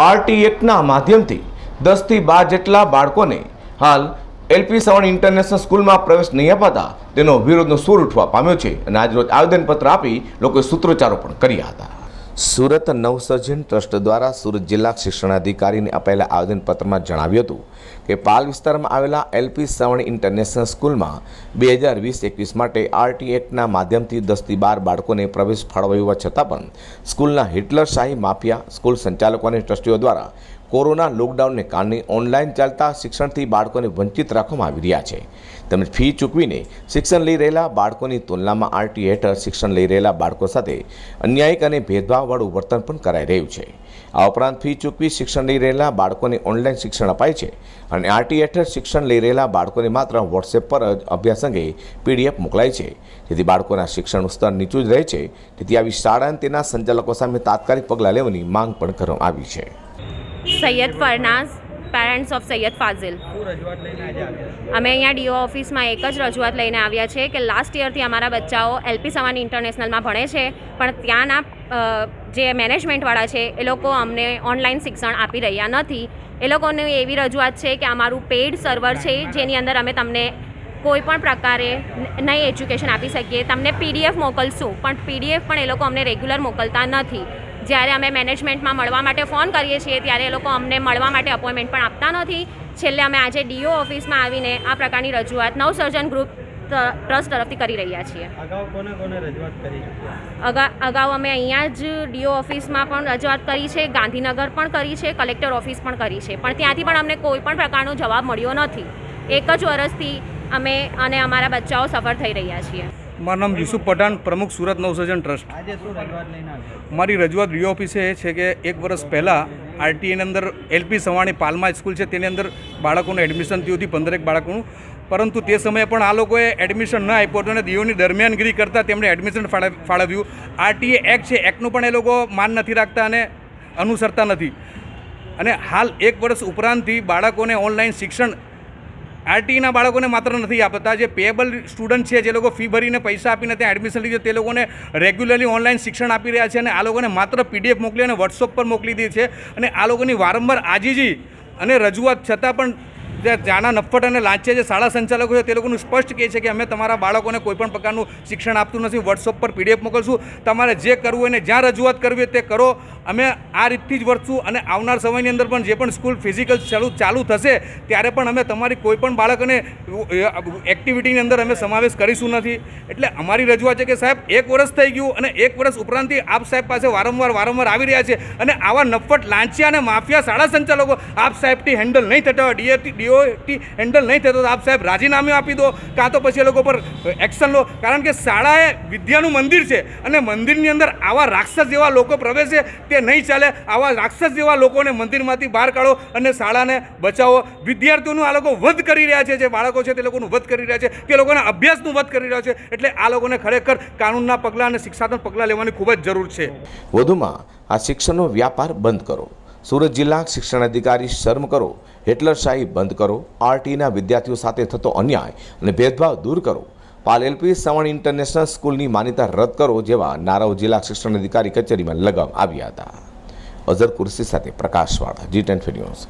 RT એક્ટના માધ્યમથી દસથી બાર જેટલા બાળકોને હાલ એલપી સવર્ણ ઇન્ટરનેશનલ સ્કૂલમાં પ્રવેશ નહીં અપાતા તેનો વિરોધનો સૂર ઉઠવા પામ્યો છે અને આજરોજ આવેદનપત્ર આપી લોકોએ સૂત્રોચ્ચારો પણ કર્યા હતા. સુરત નવસર્જન ટ્રસ્ટ દ્વારા સુરત જિલ્લા શિક્ષણાધિકારીને અપાયેલા આવેદનપત્રમાં જણાવ્યું હતું કે પાલ વિસ્તારમાં આવેલા એલપી સવણી ઇન્ટરનેશનલ સ્કૂલમાં બે હજાર વીસ એકવીસ માટે આરટી એક્ટના માધ્યમથી દસથી બાર બાળકોને પ્રવેશ ફાળવાયો હોવા છતાં પણ સ્કૂલના હિટલરશાહી માફિયા, સ્કૂલ સંચાલકો અને ટ્રસ્ટીઓ દ્વારા કોરોના લોકડાઉનને કારણે ઓનલાઈન ચાલતા શિક્ષણથી બાળકોને વંચિત રાખવામાં આવી રહ્યા છે. તેમજ ફી ચૂકવીને શિક્ષણ લઈ રહેલા બાળકોની તુલનામાં આરટી હેઠળ શિક્ષણ લઈ રહેલા બાળકો સાથે અન્યાયિક અને ભેદભાવવાળું વર્તન પણ કરાઈ રહ્યું છે. આ ઉપરાંત ફી ચૂકવી શિક્ષણ લઈ રહેલા બાળકોને ઓનલાઈન શિક્ષણ અપાય છે અને આરટી હેઠળ શિક્ષણ લઈ રહેલા બાળકોને માત્ર વોટ્સએપ પર જ અભ્યાસ અંગે પીડીએફ મોકલાય છે. જેથી બાળકોના શિક્ષણનું સ્તર નીચું જ રહે છે. તેથી આવી શાળા અને તેના સંચાલકો સામે તાત્કાલિક પગલાં લેવાની માંગ પણ કરવામાં આવી છે. Syed Farnaz parents of Syed Fazil. અમે અહીંયા ડીઓ ઓફિસમાં એક જ રજૂઆત લઈને આવ્યા છે કે લાસ્ટ યરથી અમારા બચ્ચાઓ એલપી સવાની ઇન્ટરનેશનલમાં ભણે છે, પણ ત્યાંના જે મેનેજમેન્ટવાળા છે, એ લોકો અમને ઓનલાઈન શિક્ષણ આપી રહ્યા નથી. એ લોકોની એવી રજૂઆત છે કે અમારું પેઇડ સર્વર છે, જેની અંદર અમે તમને કોઈ પણ પ્રકારે નહીં એજ્યુકેશન આપી શકીએ. તમને પીડીએફ મોકલશું, પણ પીડીએફ પણ એ લોકો અમને રેગ્યુલર મોકલતા નથી. જ્યારે અમે મેનેજમેન્ટમાં મળવા માટે ફોન કરીએ છીએ ત્યારે એ લોકો અમને મળવા માટે અપોઇન્ટમેન્ટ પણ આપતા નથી. છેલ્લે અમે આજે ડીઓ ઓફિસમાં આવીને આ પ્રકારની રજૂઆત નવસર્જન ગ્રુપ ટ્રસ્ટ તરફથી કરી રહ્યા છીએ. અગાઉ કોને કોને રજૂઆત કરી ચૂક્યા અગા અગાઉ અમે અહીંયા જ ડીઓ ઓફિસમાં પણ રજૂઆત કરી છે ગાંધીનગર પણ કરી છે કલેક્ટર ઓફિસ પણ કરી છે. પણ ત્યાંથી પણ અમને કોઈ પણ પ્રકારનો જવાબ મળ્યો નથી. એક જ વર્ષથી અમે અને અમારા બચ્ચાઓ સફર થઈ રહ્યા છીએ. મારું નામ યુસુફ પઠાણ પ્રમુખ સુરત નવસર્જન ટ્રસ્ટ. મારી રજૂઆત રી ઓફિસે એ છે કે એક વર્ષ પહેલાં આરટીએની અંદર એલપી સવાણી પાલમા સ્કૂલ છે તેની અંદર બાળકોનું એડમિશન થયું હતું પંદરેક બાળકોનું. પરંતુ તે સમયે પણ આ લોકોએ એડમિશન ન આપ્યું હતું અને દીવોની દરમિયાનગીરી કરતાં તેમણે એડમિશન ફાળવ- ફાળવ્યું. આરટીએ એક્ટ છે એક્ટનું પણ એ લોકો માન નથી રાખતા અને અનુસરતા નથી. અને હાલ એક વર્ષ ઉપરાંતથી બાળકોને ઓનલાઈન શિક્ષણ આરટીના બાળકોને માત્ર નથી આપતા. જે પેએબલ સ્ટુડન્ટ છે, જે લોકો ફી ભરીને પૈસા આપીને ત્યાં એડમિશન લીધું, તે લોકોને રેગ્યુલરલી ઓનલાઈન શિક્ષણ આપી રહ્યા છે અને આ લોકોને માત્ર પીડીએફ મોકલી અને વોટ્સઅપ પર મોકલી દે છે. અને આ લોકોની વારંવાર આજીજી અને રજૂઆત છતાં પણ જે જાણા નફટ અને લાંચે જે શાળા સંચાલકો છે, તે લોકોનું સ્પષ્ટ કહે છે કે અમે તમારા બાળકોને કોઈપણ પ્રકારનું શિક્ષણ આપતું નથી. વોટ્સઅપ પર પીડીએફ મોકલશું. તમારે જે કરવું હોય ને જ્યાં રજૂઆત કરવી તે કરો. અમે આ રીતથી જ વર્તશું અને આવનાર સમયની અંદર પણ જે પણ સ્કૂલ ફિઝિકલ ચાલુ ચાલુ થશે, ત્યારે પણ અમે તમારી કોઈ પણ બાળકને એક્ટિવિટીની અંદર અમે સમાવેશ કરીશું નથી. એટલે અમારી રજૂઆત છે કે સાહેબ, એક વર્ષ થઈ ગયું અને એક વર્ષ ઉપરાંતથી આપ સાહેબ પાસે વારંવાર વારંવાર આવી રહ્યા છે અને આવા નફટ લાંચિયા અને માફિયા શાળા સંચાલકો આપ સાહેબથી હેન્ડલ નહીં થતા હોય ડીએટી ડીઓટી હેન્ડલ નહીં થતો આપ સાહેબ રાજીનામું આપી દો, કાં તો પછી એ લોકો પર એક્શન લો. કારણ કે શાળા એ વિદ્યાનું મંદિર છે અને મંદિરની અંદર આવા રાક્ષસ જેવા લોકો પ્રવેશે તે નહીં ચાલે, આવા રાક્ષસ જેવા લોકોને મંદિરમાંથી બહાર કાઢો અને શાળાને બચાવો. વિદ્યાર્થીઓનું આ લોકો વધ કરી રહ્યા છે, જે બાળકો છે તે લોકોનું વધ કરી રહ્યા છે, કે લોકોના અભ્યાસનું વધ કરી રહ્યા છે. એટલે આ લોકોને ખરેખર કાનૂનના પગલાં અને શિક્ષાત્મક પગલાં લેવાની ખૂબ જ જરૂર છે. વધુમાં આ શિક્ષણનો વ્યાપાર બંધ કરો. સુરત જિલ્લા શિક્ષણ અધિકારી શર્મ કરો. હિટલરશાહી બંધ કરો. આરટીના વિદ્યાર્થીઓ સાથે થતો અન્યાય અને ભેદભાવ દૂર કરો. પાલ સવણ ઇન્ટરનેશનલ સ્કૂલની માન્યતા રદ કરો જેવા નારાઓ જિલ્લા શિક્ષણ અધિકારી કચેરીમાં લગાવવામાં આવ્યા હતા. અઝર કુર્સી સાથે પ્રકાશવાળા જી ટેન ન્યૂઝ.